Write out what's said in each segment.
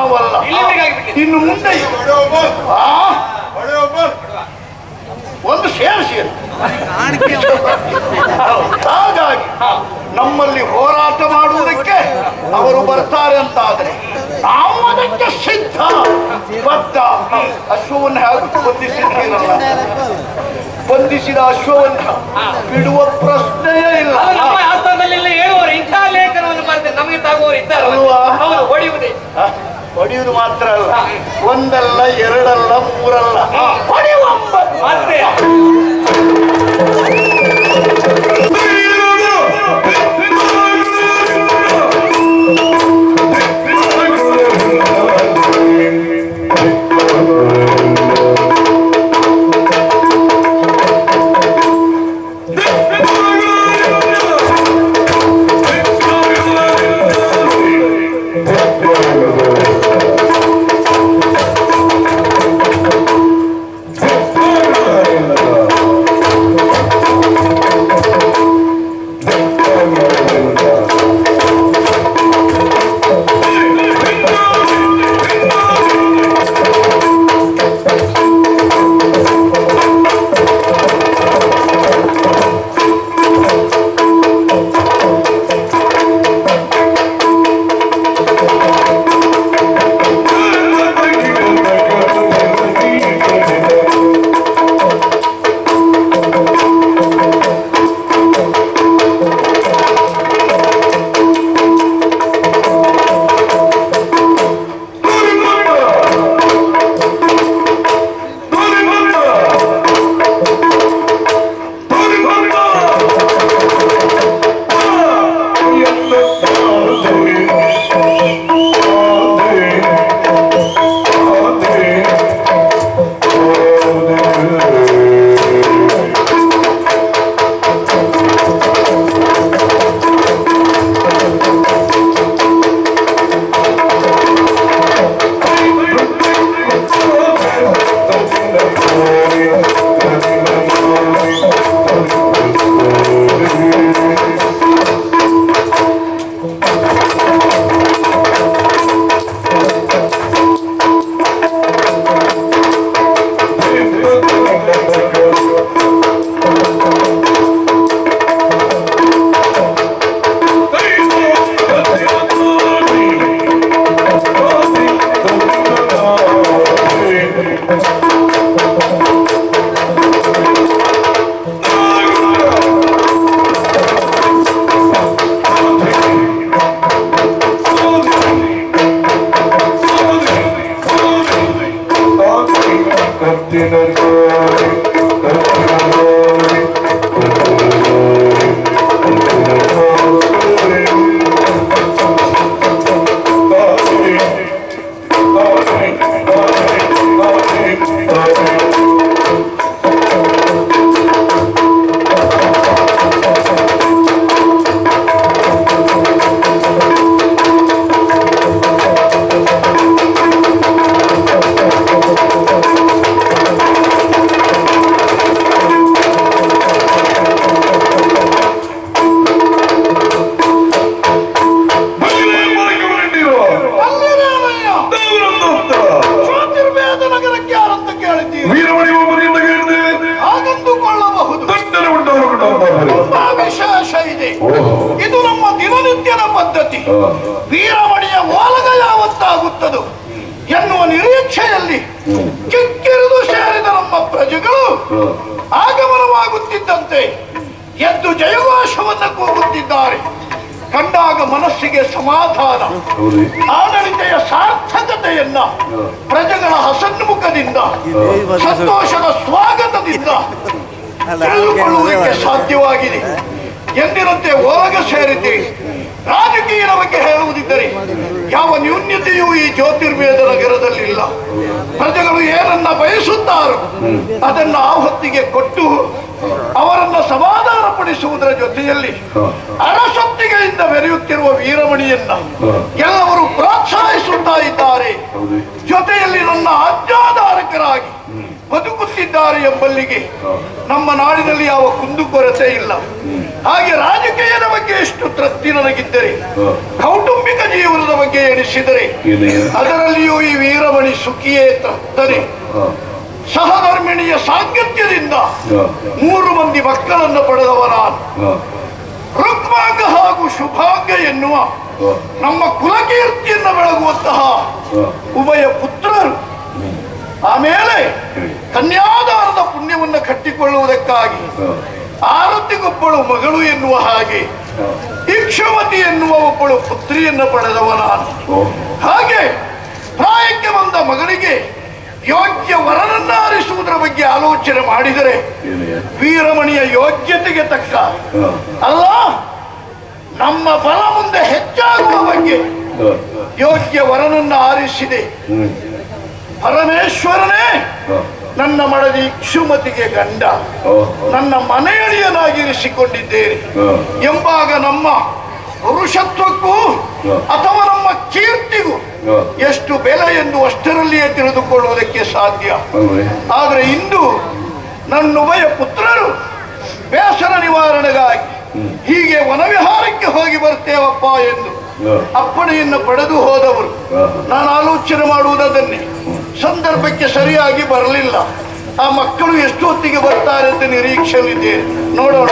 ನಾವಲ್ಲ ಇನ್ನು ಮುಂದೆ ಒಂದು ಸೇರಿಸಿ ಹಾಗಾಗಿ ನಮ್ಮಲ್ಲಿ ಹೋರಾಟ ಮಾಡುವುದಕ್ಕೆ ಅವರು ಬರ್ತಾರೆ ಅಂತಾದ್ರೆ ನಾವು ಅದಕ್ಕೆ ಸಿದ್ಧ. ಬದ್ಧ. ಅಶ್ವವನ್ನು ಹೇಗೆ ಬಂಧಿಸಿದ್ದೀರಲ್ಲ? ಬಂಧಿಸಿದ ಅಶ್ವವನ್ನು ಬಿಡುವ ಪ್ರಶ್ನೆಯೇ ಇಲ್ಲ. ಹೇಳುವವರು ಇಂಥ ಲೇಖನವನ್ನು ಬರ್ತೇನೆ ನಮಗೆ ತಾಗುವ ಇದ್ದಾರೆ. ಹೊಡೆಯುವುದೇ? ಹೊಡೆಯುವುದು ಮಾತ್ರ ಅಲ್ಲ ಒಂದಲ್ಲ ಎರಡಲ್ಲ ಮೂರಲ್ಲ. ವೀರಮಣಿಯ ಓಲಗ ಯಾವತ್ತಾಗುತ್ತದೋ ಎನ್ನುವ ನಿರೀಕ್ಷೆಯಲ್ಲಿ ಕಿಕ್ಕಿರಿದು ಸೇರಿದ ನಮ್ಮ ಪ್ರಜೆಗಳು ಆಗಮನವಾಗುತ್ತಿದ್ದಂತೆ ಎದ್ದು ಜಯಘೋಷವನ್ನು ಕೂಗುತ್ತಿದ್ದಾರೆ. ಕಂಡಾಗ ಮನಸ್ಸಿಗೆ ಸಮಾಧಾನ, ಆಡಳಿತೆಯ ಸಾರ್ಥಕತೆಯನ್ನ ಪ್ರಜೆಗಳ ಹಸನ್ಮುಖದಿಂದ, ಸಂತೋಷದ ಸ್ವಾಗತದಿಂದ ತಿಳಿದುಕೊಳ್ಳುವುದಕ್ಕೆ ಸಾಧ್ಯವಾಗಿದೆ. ಎಂದಿನಂತೆ ಹೋಗ ಸೇರಿದ್ದೀರಿ. ರಾಜಕೀಯದ ಬಗ್ಗೆ ಹೇಳುವುದಿದ್ದರೆ ಯಾವ ನ್ಯೂನ್ಯತೆಯೂ ಈ ಜ್ಯೋತಿರ್ವೇದ ನಗರದಲ್ಲಿಲ್ಲ ಪ್ರಜೆಗಳು ಏನನ್ನ ಬಯಸುತ್ತಾರೋ ಅದನ್ನ ಆ ಹೊತ್ತಿಗೆ ಕೊಟ್ಟು ಅವರನ್ನ ಸಮಾಧಾನ ಪಡಿಸುವುದರ ಜೊತೆಯಲ್ಲಿ ಅರಸೊತ್ತಿಗೆಯಿಂದ ಬೆರೆಯುತ್ತಿರುವ ವೀರಮಣಿಯನ್ನ ಎಲ್ಲವರು ಪ್ರೋತ್ಸಾಹಿಸುತ್ತಾ ಇದ್ದಾರೆ. ಜೊತೆಯಲ್ಲಿ ನನ್ನ ಆಜ್ಞಾಧಾರಕರಾಗಿ ಬದುಕುತ್ತಿದ್ದಾರೆ ಎಂಬಲ್ಲಿಗೆ ನಮ್ಮ ನಾಡಿನಲ್ಲಿ ಯಾವ ಕುಂದುಕೊರತೆ ಇಲ್ಲ. ಹಾಗೆ ರಾಜಕೀಯದ ಬಗ್ಗೆ ಎಷ್ಟು ತೃಪ್ತಿ ನನಗಿದ್ದರೆ, ಕೌಟುಂಬಿಕ ಜೀವನದ ಬಗ್ಗೆ ಎಣಿಸಿದರೆ, ಅದರಲ್ಲಿಯೂ ಈ ವೀರಮಣಿ ಸುಖಿಯೇ ತೃಪ್ತರೆ ಸಹಧರ್ಮಿಣಿಯ ಸಾಂಗತ್ಯದಿಂದ ಮೂರು ಮಂದಿ ಮಕ್ಕಳನ್ನು ಪಡೆದವ ನಾನು. ಋಗ್ಭಾಗ ಹಾಗೂ ಶುಭಾಗ್ಯ ಎನ್ನುವ ನಮ್ಮ ಕುಲಕೀರ್ತಿಯನ್ನು ಬೆಳಗುವಂತಹ ಉಭಯ ಪುತ್ರರು. ಆಮೇಲೆ ಕನ್ಯಾದಾರದ ಪುಣ್ಯವನ್ನು ಕಟ್ಟಿಕೊಳ್ಳುವುದಕ್ಕಾಗಿ ಆರತಿಗೊಬ್ಬಳು ಮಗಳು ಎನ್ನುವ ಹಾಗೆ ಇಕ್ಷಮತಿ ಎನ್ನುವ ಒಬ್ಬಳು ಪುತ್ರಿಯನ್ನು ಪಡೆದವ ನಾನು. ಹಾಗೆ ಪ್ರಾಯಕ್ಕೆ ಬಂದ ಮಗಳಿಗೆ ಯೋಗ್ಯ ವರನನ್ನ ಆರಿಸುವುದರ ಬಗ್ಗೆ ಆಲೋಚನೆ ಮಾಡಿದರೆ ವೀರಮಣಿಯ ಯೋಗ್ಯತೆಗೆ ತಕ್ಕ. ಅಲ್ಲ ನಮ್ಮ ಬಲ ಮುಂದೆ ಹೆಚ್ಚಾಗುವ ಬಗ್ಗೆ ಯೋಗ್ಯ ವರನನ್ನ ಆರಿಸಿದೆ ಪರಮೇಶ್ವರನೇ ನನ್ನ ಮಡದಿ ಕ್ಷುಮತಿಗೆ ಗಂಡ. ನನ್ನ ಮನೆಯಳಿಯನಾಗಿರಿಸಿಕೊಂಡಿದ್ದೇನೆ ಎಂಬಾಗ ನಮ್ಮ ಪುರುಷತ್ವಕ್ಕೂ ಅಥವಾ ನಮ್ಮ ಕೀರ್ತಿಗೂ ಎಷ್ಟು ಬೆಲೆ ಎಂದು ಅಷ್ಟರಲ್ಲಿಯೇ ತಿಳಿದುಕೊಳ್ಳುವುದಕ್ಕೆ ಸಾಧ್ಯ ಆದರೆ ಇಂದು ನನ್ನ ನನ್ನುಭಯ ಪುತ್ರರು ಬೇಸರ ನಿವಾರಣೆಗಾಗಿ ಹೀಗೆ ವನವಿಹಾರಕ್ಕೆ ಹೋಗಿ ಬರ್ತೇವಪ್ಪ ಎಂದು ಅಪ್ಪಣೆಯನ್ನು ಪಡೆದು ಹೋದವರು. ನಾನು ಆಲೋಚನೆ ಮಾಡುವುದನ್ನೇ. ಸಂದರ್ಭಕ್ಕೆ ಸರಿಯಾಗಿ ಬರಲಿಲ್ಲ. ಆ ಮಕ್ಕಳು ಎಷ್ಟು ಹೊತ್ತಿಗೆ ಬರ್ತಾರೆ ಅಂತ ನಿರೀಕ್ಷೆಯಲ್ಲಿದ್ದೇನೆ ನೋಡೋಣ.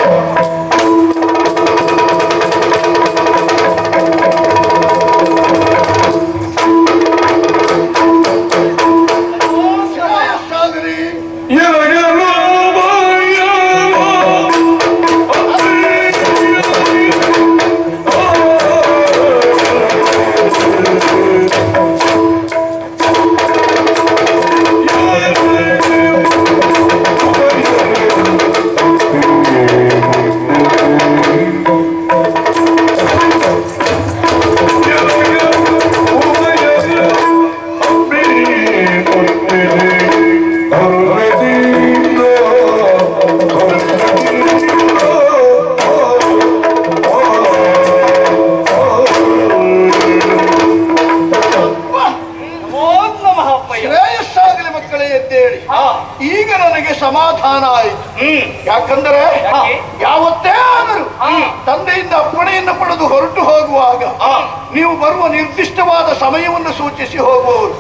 ಸಮಯವನ್ನು ಸೂಚಿಸಿ ಹೋಗುವವರು.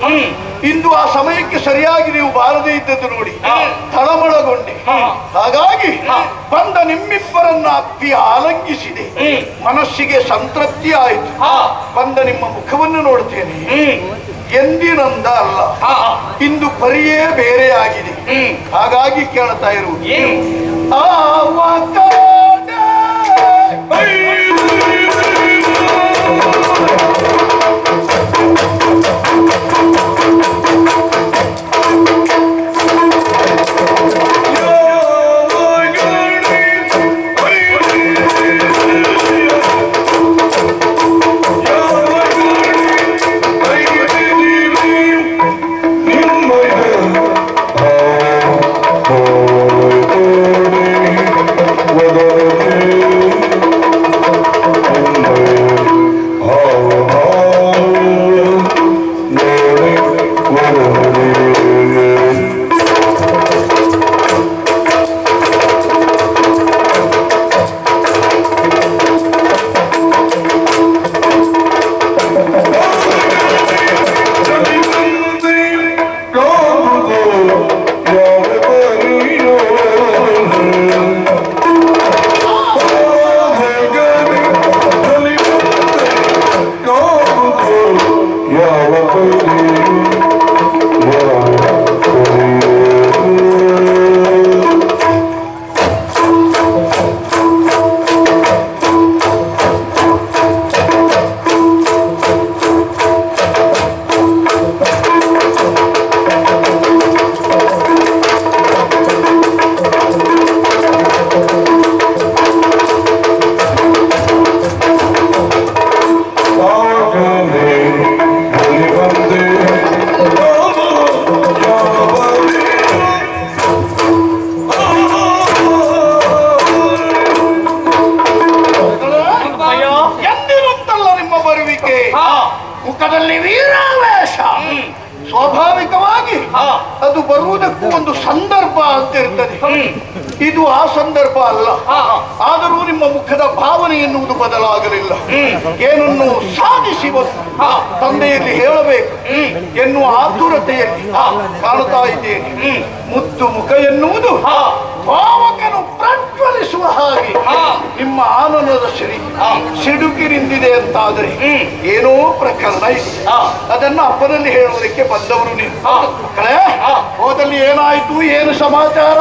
ಇಂದು ಆ ಸಮಯಕ್ಕೆ ಸರಿಯಾಗಿ ನೀವು ಬಾರದೇ ಇದ್ದದ್ದು ನೋಡಿ. ತಳಮಳಗೊಂಡೆ. ಹಾಗಾಗಿ ಬಂದ ನಿಮ್ಮಿಬ್ಬರನ್ನ ಅಪ್ಪಿ ಆಲಂಗಿಸಿದೆ. ಮನಸ್ಸಿಗೆ ಸಂತೃಪ್ತಿ ಆಯಿತು. ಬಂದ ನಿಮ್ಮ ಮುಖವನ್ನು ನೋಡ್ತೇನೆ. ಎಂದಿನಂದ ಅಲ್ಲ. ಇಂದು ಪರಿಯೇ ಬೇರೆ ಆಗಿದೆ. ಹಾಗಾಗಿ ಕೇಳ್ತಾ ಇರುವುದು ಏನು? ಸ್ವಾಭಾವಿಕವಾಗಿ ಅದು ಬರುವುದಕ್ಕೂ ಒಂದು ಸಂದರ್ಭ ಅಂತ ಇರ್ತದೆ. ಇದು ಆ ಸಂದರ್ಭ ಅಲ್ಲ. ಆದರೂ ನಿಮ್ಮ ಮುಖದ ಭಾವನೆ ಎನ್ನುವುದು ಬದಲಾಗಲಿಲ್ಲ. ಏನನ್ನು ಸಾಧಿಸಿ. ತಂದೆಯಲ್ಲಿ ಹೇಳಬೇಕು. ಎನ್ನುವ ಆತುರತೆಯಲ್ಲಿ ಕಾಣುತ್ತಾ ಇದ್ದೇನೆ. ಮುದ್ದು ಮುಖ ಎನ್ನುವುದು ಭಾವಕನು ಭಾವಕನು ಪ್ರಜ್ವಲಿಸುವ ಹಾಗೆ. ಹಾ. ನಿಮ್ಮ ಆನಂದದ ಸಿರಿ. ಸಿಡುಕಿರಿಂದಿದೆ ಅಂತಾದರೆ ಏನೋ ಪ್ರಕರಣ ಇದೆ. ಹಾ. ಅದನ್ನ ಅಪ್ಪನಲ್ಲಿ ಹೇಳುವುದಕ್ಕೆ ಬಂದವರು ನೀವು. ಮಕ್ಕಳೇ. ಹೋದಲ್ಲಿ ಏನಾಯ್ತು ಏನು ಸಮಾಚಾರ?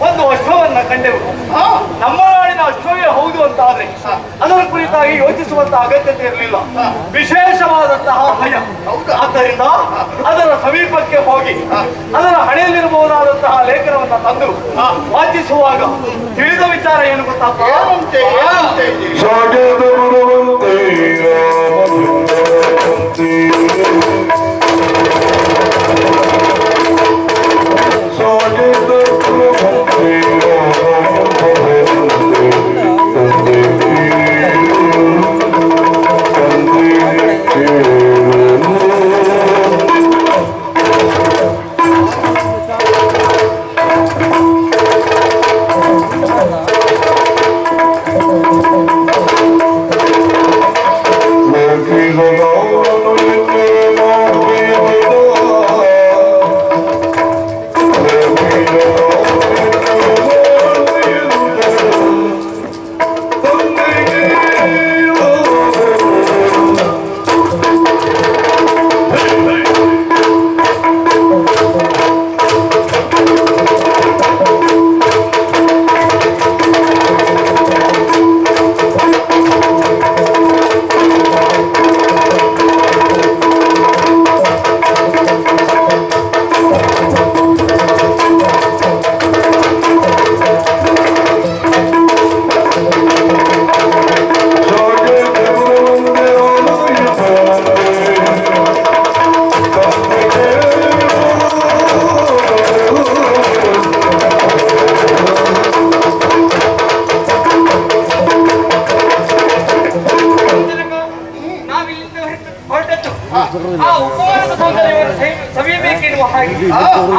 ಒಂದು ಅಶ್ವವನ್ನ ಕಂಡೆವು. ಹಾ. ನಮ್ಮ ನಾಡಿನ ಅಶ್ವವೇ ಹೌದು ಅಂತ ಆದ್ರೆ ಅದರ ಕುರಿತಾಗಿ ಯೋಚಿಸುವಂತಹ ಅಗತ್ಯತೆ ಇರಲಿಲ್ಲ. ವಿಶೇಷವಾದಂತಹ ಭಯ. ಹೌದಾ? ಆದ್ದರಿಂದ ಅದರ ಸಮೀಪಕ್ಕೆ ಹೋಗಿ ಅದರ ಹಣೆಯಲ್ಲಿರಬಹುದಾದಂತಹ ಲೇಖನವನ್ನ ತಂದು ವಾಚಿಸುವಾಗ ತಿಳಿದ ವಿಚಾರ ಏನು ಗೊತ್ತಾಪ So Sorry, this is the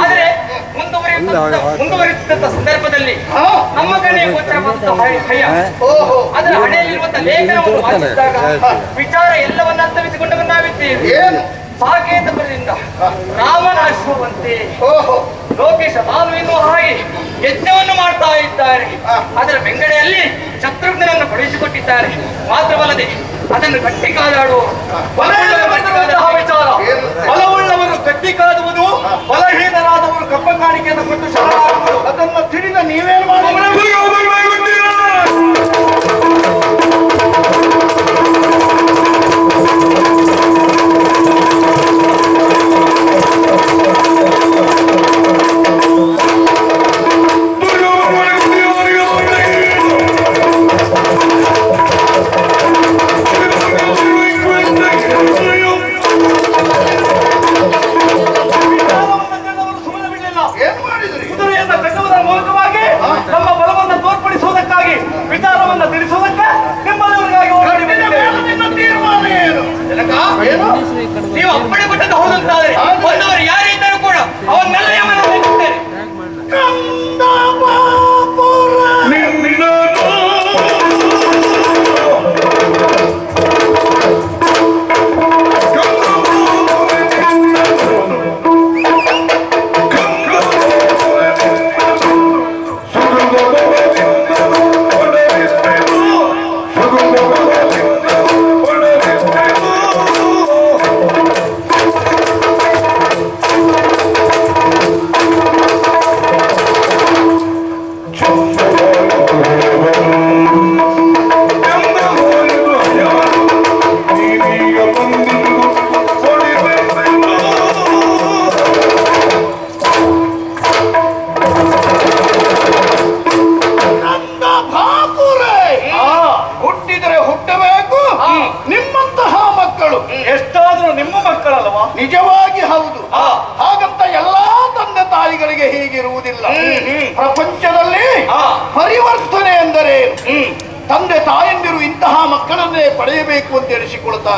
ಆದರೆ ಮುಂದುವರಿಯುತ್ತ ಮುಂದುವರಿಯುತ್ತಿದ್ದ ಸಂದರ್ಭದಲ್ಲಿ ನಮ್ಮ ಕಣ್ಣಿಗೆ ಗೋಚರ ಭಯ- ಅದರ ಹಣೆಯಲ್ಲಿರುವಂತಹ ಲೇಖನವನ್ನು ವಾಚಿಸಿದಾಗ ವಿಚಾರ ಎಲ್ಲವನ್ನ ಅರ್ಥವಿಸಿಕೊಂಡು ನಾವಿದ್ದೇವೆ ಏನು? ಸಾಕೇತ ಬರದಿಂದ ರಾಮನ ಅಶ್ವವಂತೆ ಓಹೋ. ಲೋಕೇಶ ಬಾಲು ಎನ್ನುವ ಹಾಗೆ ಯಜ್ಞವನ್ನು ಮಾಡ್ತಾ ಇದ್ದಾರೆ. ಅದರ ಬೆಂಗಡೆಯಲ್ಲಿ ಶತ್ರುಘ್ನನನ್ನು ಕಳುಹಿಸಿಕೊಟ್ಟಿದ್ದಾರೆ. ಮಾತ್ರವಲ್ಲದೆ ಅದನ್ನು ಗಟ್ಟಿ ಕಾದಾಡುವ ವಿಚಾರ. ಬಲವುಳ್ಳವರು ಗಟ್ಟಿ ಕಾದುವುದು ಬಲಹೀನರಾದವರು ಕಪ್ಪ ಕಾಣಿಕೆಯನ್ನು ಕೊಟ್ಟು ಶರಣಾಗುವುದು. ಅದನ್ನು ತಿಳಿದ ನೀವೇನು ಮಾಡಿ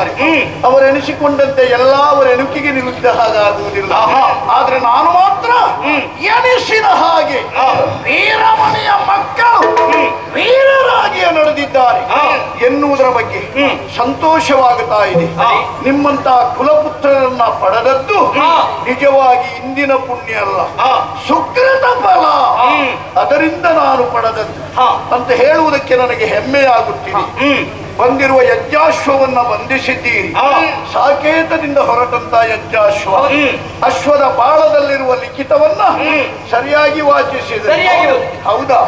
ಎಣಿಸಿಕೊಳ್ತಾರೆ ಅವರೆನಿಸಿಕೊಂಡಂತೆ ಅವರು ಎಣಿಸಿಕೊಂಡಂತೆ ಎಲ್ಲ ಅವರ ಎಣುಕಿಗೆ ವಿರುದ್ಧ ಹಾಗಾಗುವುದಿಲ್ಲ. ಆದ್ರೆ ನಾನು ಮಾತ್ರ ಎನಿಸಿದ ಹಾಗೆ ವೀರಮನೆಯ ವೀರಮಣಿಯ ಮಕ್ಕಳು ವೀರರಾಗಿಯೇ ನಡೆದಿದ್ದಾರೆ. ಎನ್ನುವುದರ ಬಗ್ಗೆ. ಸಂತೋಷವಾಗುತ್ತಾ ಇದೆ. ಹಾ. ನಿಮ್ಮಂತ ಕುಲಪುತ್ರರನ್ನ ಪಡೆದದ್ದು ನಿಜವಾಗಿ ಇಂದಿನ ಪುಣ್ಯ ಅಲ್ಲ. ಸುಕೃತ ಫಲ. ಅದರಿಂದ ನಾನು ಪಡೆದದ್ದು. ಅಂತ ಹೇಳುವುದಕ್ಕೆ ನನಗೆ ಹೆಮ್ಮೆಯಾಗುತ್ತಿದೆ. ಹ್ಮ್. ಬಂದಿರುವ ಯಜ್ಞಾಶ್ವವನ್ನ ಬಂಧಿಸಿದ್ದೀರಿ. ಸಾಕೇತದಿಂದ ಹೊರಟಂತ ಯಜ್ಞಾಶ್ವ. ಅಶ್ವದ ಬಾಳದಲ್ಲಿರುವ ಲಿಖಿತವನ್ನ ಸರಿಯಾಗಿ ವಾಚಿಸಿದೆ. ಹೌದಾ.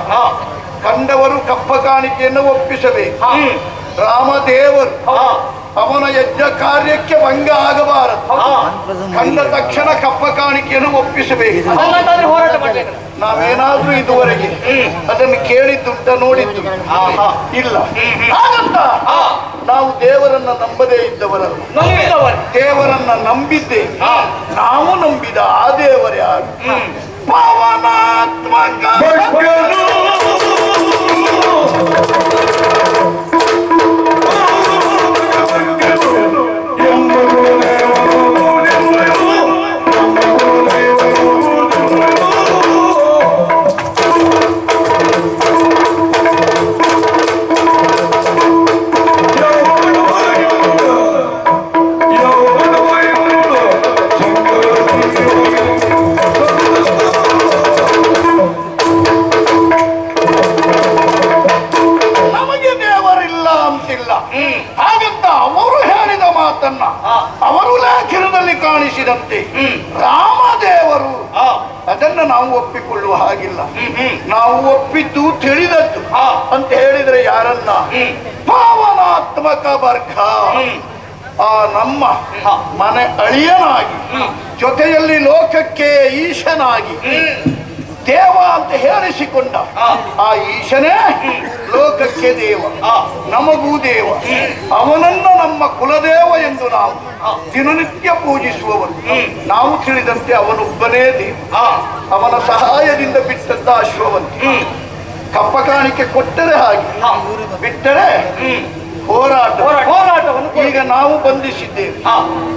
ಕಂಡವರು ಕಪ್ಪ ಕಾಣಿಕೆಯನ್ನು ಒಪ್ಪಿಸಬೇಕು ರಾಮದೇವರು. ಅವನ ಯಜ್ಞ ಕಾರ್ಯಕ್ಕೆ ಭಂಗ ಆಗಬಾರದು. ಕಂಡ ತಕ್ಷಣ ಕಪ್ಪ ಕಾಣಿಕೆಯನ್ನು ಒಪ್ಪಿಸಬೇಕು. ನಾವೇನಾದ್ರೂ ಇದುವರೆಗೆ ಅದನ್ನು ಕೇಳಿದ್ದುಂಟ ನೋಡಿದ್ದು. ಆಹಾ. ಇಲ್ಲ. ಹಾಗಂತ ಹಾ. ನಾವು ದೇವರನ್ನ ನಂಬದೇ ಇದ್ದವರಲ್ಲ. ದೇವರನ್ನ ನಂಬಿದ್ದೆ. ಹಾ. ನಾವು ನಂಬಿದ ಆ ದೇವರೇ ಯಾರು ಪವನಾತ್ಮಕ ಹಾ. ಮನೆ ಅಳಿಯನಾಗಿ ಜೊತೆಯಲ್ಲಿ ಲೋಕಕ್ಕೆ ಈಶನಾಗಿ ದೇವ ಅಂತ ಹೇಳಿಸಿಕೊಂಡ ಆ ಈಶನೇ ಲೋಕಕ್ಕೆ ದೇವ. ನಮಗೂ ದೇವ ಅವನನ್ನ ನಮ್ಮ ಕುಲದೇವ ಎಂದು ನಾವು ದಿನನಿತ್ಯ ಪೂಜಿಸುವವನು ನಾವು ತಿಳಿದಂತೆ ಅವನೊಬ್ಬನೇ ದೇವ. ಅವನ ಸಹಾಯದಿಂದ ಬಿಟ್ಟಂತ ಅಶ್ವವಂತಿ. ಕಪ್ಪ ಕಾಣಿಕೆ ಕೊಟ್ಟರೆ ಹಾಗೆ ಬಿಟ್ಟರೆ. ಹೋರಾಟ. ಹೋರಾಟ. ಹೋರಾಟವನ್ನು ಈಗ ನಾವು ಬಂಧಿಸಿದ್ದೇವೆ.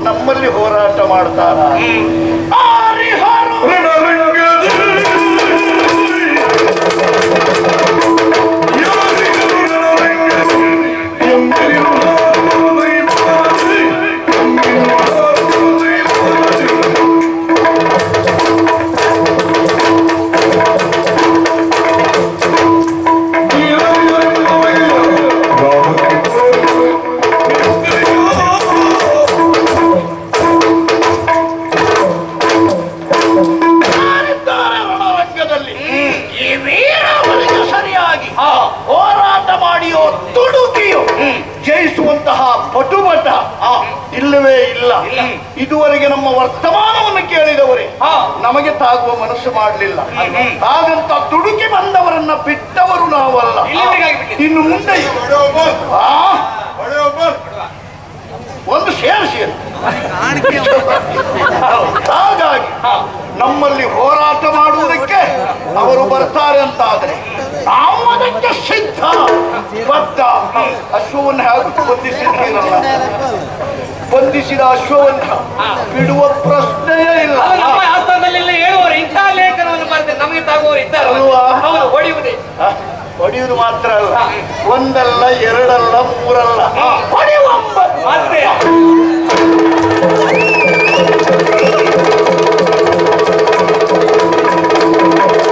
ನಮ್ಮಲ್ಲಿ ಹೋರಾಟ ಮಾಡ್ತಾರ? ಮಾಡಲಿಲ್ಲ ಹಾಗಂತ ತುಡುಕಿ ಬಂದವರನ್ನ ಬಿಟ್ಟವರು ನಾವಲ್ಲ. ಇನ್ನು ಮುಂದೆ ಆ? ಒಂದು ಸೇರಿಸಿ ಹಾಗಾಗಿ ನಮ್ಮಲ್ಲಿ ಹೋರಾಟ ಮಾಡುವುದಕ್ಕೆ ಅವರು ಬರ್ತಾರೆ ಅಂತಾದ್ರೆ ನಾವು ಅದಕ್ಕೆ ಸಿದ್ಧ. ಬದ್ಧ. ಅಶ್ವವನ್ನು ಹೇಗೆ ಬಂಧಿಸಿದ್ದೀರಲ್ಲ? ಬಂಧಿಸಿದ ಅಶ್ವವನ್ನು ಬಿಡುವ ಪ್ರಶ್ನೆಯೇ ಇಲ್ಲ. ಇಂಥ ಲೇಖನವನ್ನು ಬರೆದ್ರೆ ನಮಗೆ ತಾಗುವವರು ಇದ್ದಾರೆ? ಅವರು ಹೊಡೆಯುವುದೇ. ಹೊಡೆಯುವುದು ಮಾತ್ರ ಅಲ್ಲ. ಒಂದಲ್ಲ ಎರಡಲ್ಲ ಮೂರಲ್ಲ. ಹೊಡೆಯುವ ಮತ್ತೆ?